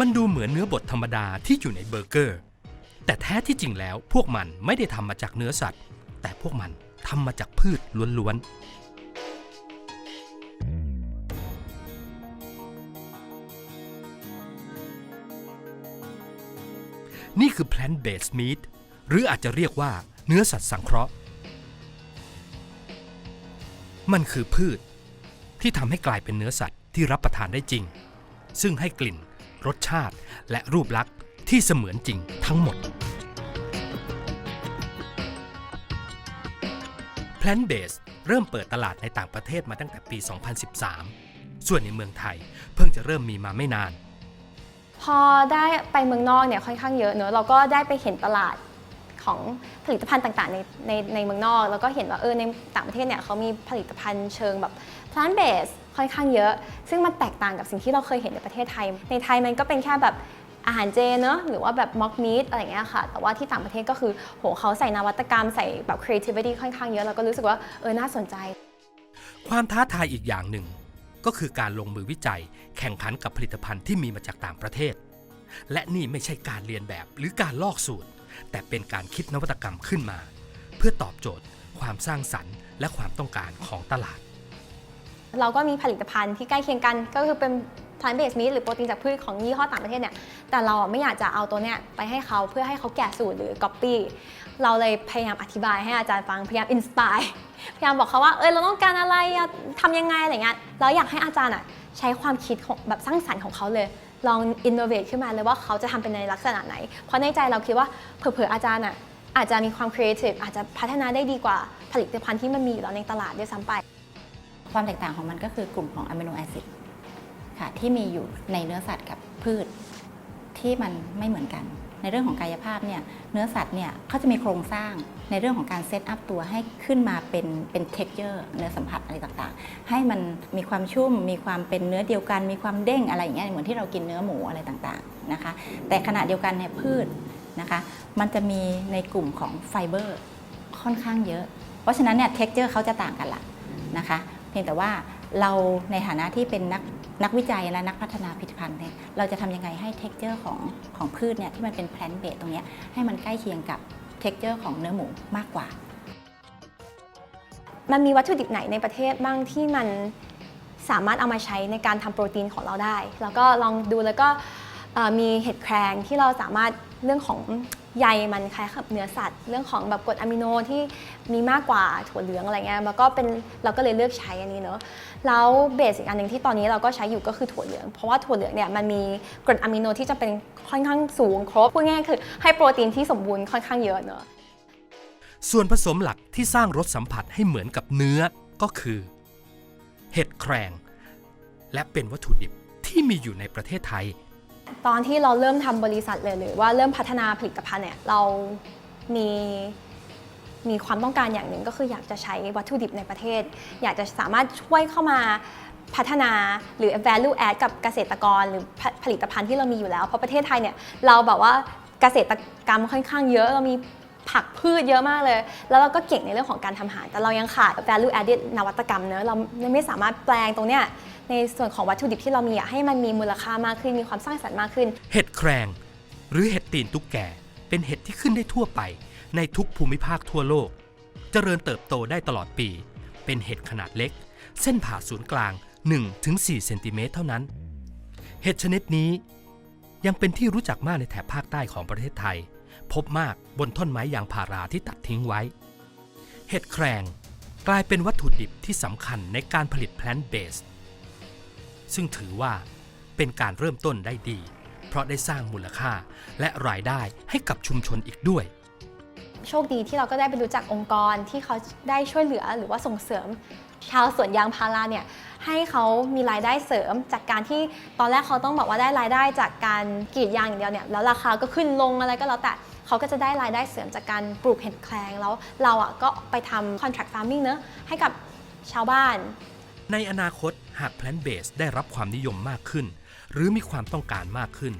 มันดูเหมือนเนื้อบดธรรมดาที่อยู่ในเบอร์เกอร์ แต่แท้ที่จริงแล้วพวกมันไม่ได้ทำมาจากเนื้อสัตว์ แต่พวกมันทำมาจากพืชล้วนๆ นี่คือ plant based meat หรืออาจจะเรียกว่าเนื้อสัตว์สังเคราะห์ มันคือพืชที่ทำให้กลายเป็นเนื้อสัตว์ที่รับประทานได้จริง ซึ่งให้กลิ่น รสชาติและรูปลักษณ์ที่เสมือนจริงทั้งหมด Plant b a s e เริ่มเปิดตลาดในต่างประเทศมาตั้งแต่ปี 2013 ส่วนในเมืองไทยเพิ่งจะเริ่มมีมาไม่นาน พอได้ไปเมืองนอกเนี่ยค่อนข้างเยอะเนอะเราก็ได้ไปเห็นตลาดของผลิตภัณฑ์ต่างๆในในในเมืองนอก แล้วก็เห็นว่าเออในต่างประเทศเนี่ยเขามีผลิตภัณฑ์เชิงแบบ plant based ค่อนข้างเยอะ ซึ่งมันแตกต่างกับสิ่งที่เราเคยเห็นในประเทศไทย ในไทยมันก็เป็นแค่แบบอาหารเจเนอะหรือว่าแบบ mock meat อะไรอย่างเงี้ยค่ะ แต่ว่าที่ต่างประเทศก็คือโหเขาใส่นวัตกรรมใส่แบบ creativity ค่อนข้างเยอะเราก็รู้สึกว่าเออน่าสนใจ ความท้าทายอีกอย่างหนึ่ง ก็คือการลงมือวิจัย แข่งขันกับผลิตภัณฑ์ที่มีมาจากต่างประเทศ และนี่ไม่ใช่การเรียนแบบหรือการลอกสูตร แต่เป็นการคิดนวัตกรรมขึ้นมา เพื่อตอบโจทย์ ความสร้างสรรค์ และความต้องการของตลาด เราก็มีผลิตภัณฑ์ที่ใกล้เคียงกันก็คือเป็น plant based meat หรือโปรตีนจากพืชของยี่ห้อต่างประเทศเนี่ยแต่เราไม่อยากจะเอาตัวเนี้ยไปให้เขาเพื่อให้เขาแกะสูตรหรือ copy เราเลยพยายามอธิบายให้อาจารย์ฟังพยายาม inspire พยายามบอกเขาว่าเออเราต้องการอะไรอะทำยังไงอะไรเงี้ยแล้วอยากให้อาจารย์อะใช้ความคิดของแบบสร้างสรรค์ของเขาเลยลอง innovate ขึ้นมาเลยว่าเขาจะทำเป็นในลักษณะไหน เพราะในใจเราคิดว่าเผลอๆอาจารย์อะอาจจะมีความ creative อาจจะพัฒนาได้ดีกว่าผลิตภัณฑ์ที่มันมีอยู่แล้วในตลาดด้วยซ้ำไป ความแตกต่างของมันก็คือกลุ่มของอะมิโนแอซิดค่ะที่มีอยู่ในเนื้อสัตว์กับพืชที่มันไม่เหมือนกัน ในเรื่องของกายภาพเนี่ยเนื้อสัตว์เนี่ยเขาจะมีโครงสร้างในเรื่องของการเซตอัพตัวให้ขึ้นมาเป็นเป็นเท็กเจอร์เนื้อสัมผัสอะไรต่างๆ ให้มันมีความชุ่ม มีความเป็นเนื้อเดียวกัน มีความเด้งอะไรอย่างเงี้ยเหมือนที่เรากินเนื้อหมูอะไรต่างๆนะคะ แต่ขณะเดียวกันเนี่ยพืชนะคะ มันจะมีในกลุ่มของไฟเบอร์ค่อนข้างเยอะ เพราะฉะนั้นเนี่ยเท็กเจอร์เขาจะต่างกันละนะคะ เพียงแต่ว่าเราในฐานะที่เป็นนักนักวิจัยและนักพัฒนาผลิตภัณฑ์เนี่ยเราจะทำยังไงให้เท็กเจอร์ของของพืชเนี่ยที่มันเป็นแพลนเบสตรงเนี้ยให้มันใกล้เคียงกับเท็กเจอร์ของเนื้อหมูมากกว่า มันมีวัตถุดิบไหนในประเทศบ้างที่มันสามารถเอามาใช้ในการทำโปรตีนของเราได้ แล้วก็ลองดูแล้วก็มีเห็ดแครงที่เราสามารถเรื่องของ ใยมันคล้ายกับเนื้อสัตว์ เรื่องของแบบกรดอะมิโนที่มีมากกว่าถั่วเหลืองอะไรเงี้ยแล้วก็เป็นเราก็เลยเลือกใช้อันนี้เนอะแล้วเบสอีกอันหนึ่งที่ตอนนี้เราก็ใช้อยู่ก็คือถั่วเหลือง เพราะว่าถั่วเหลืองเนี่ยมันมีกรดอะมิโนที่จะเป็นค่อนข้างสูงครบพูดง่ายคือให้โปรตีนที่สมบูรณ์ค่อนข้างเยอะเนอะส่วนผสมหลักที่สร้างรสสัมผัสให้เหมือนกับเนื้อก็คือ เห็ดแครงและเป็นวัตถุดิบที่มีอยู่ในประเทศไทย ตอนที่เราเริ่มทำบริษัทเลยหรือว่าเริ่มพัฒนาผลิตภัณฑ์เนี่ยเรามีมีความต้องการอย่างหนึ่งก็คืออยากจะใช้วัตถุดิบในประเทศ อยากจะสามารถช่วยเข้ามาพัฒนาหรือ value add กับเกษตรกรหรือผผลิตภัณฑ์ที่เรามีอยู่แล้ว เพราะประเทศไทยเนี่ยเราแบบว่าเกษตรกรรมค่อนข้างเยอะเรามีผักพืชเยอะมากเลย แล้วเราก็เก่งในเรื่องของการทำอาหาร แต่เรายังขาด value added นวัตกรรมเนอะเราไม่สามารถแปลงตรงเนี้ย ในส่วนของวัตถุดิบที่เรามีอะให้มันมีมูลค่ามากขึ้นมีความสร้างสรรค์มากขึ้น เห็ดแครง หรือเห็ดตีนตุ๊กแก เป็นเห็ดที่ขึ้นได้ทั่วไป ในทุกภูมิภาคทั่วโลก เจริญเติบโตได้ตลอดปี เป็นเห็ดขนาดเล็ก เส้นผ่าศูนย์กลาง 1-4 เซนติเมตรเท่านั้น เห็ดชนิดนี้ ยังเป็นที่รู้จักมากในแถบภาคใต้ของประเทศไทย พบมากบนท่อนไม้ยางพาราที่ตัดทิ้งไว้ เห็ดแครงกลายเป็นวัตถุดิบที่สำคัญในการผลิตแพลนเบส ซึ่งถือว่าเป็นการเริ่มต้นได้ดี เพราะได้สร้างมูลค่าและรายได้ให้กับชุมชนอีกด้วย โชคดีที่เราก็ได้ไปรู้จักองค์กรที่เขาได้ช่วยเหลือหรือว่าส่งเสริม ชาวสวนยางพาราเนี่ยให้เขามีรายได้เสริมจากการที่ตอนแรกเขาต้องบอกว่าได้รายได้จากการกรีดยางอย่างเดียวเนี่ยแล้วราคาก็ขึ้นลงอะไรก็แล้วแต่เขาก็จะได้รายได้เสริมจากการปลูกเห็ดแครงแล้วเราอะก็ไปทำ contract farming เนอะให้กับชาวบ้าน ในอนาคตหากแพลนเบสได้รับความนิยมมากขึ้น หรือมีความต้องการมากขึ้น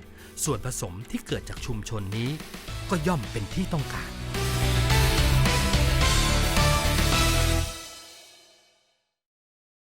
ส่วนผสมที่เกิดจากชุมชนนี้ ก็ย่อมเป็นที่ต้องการ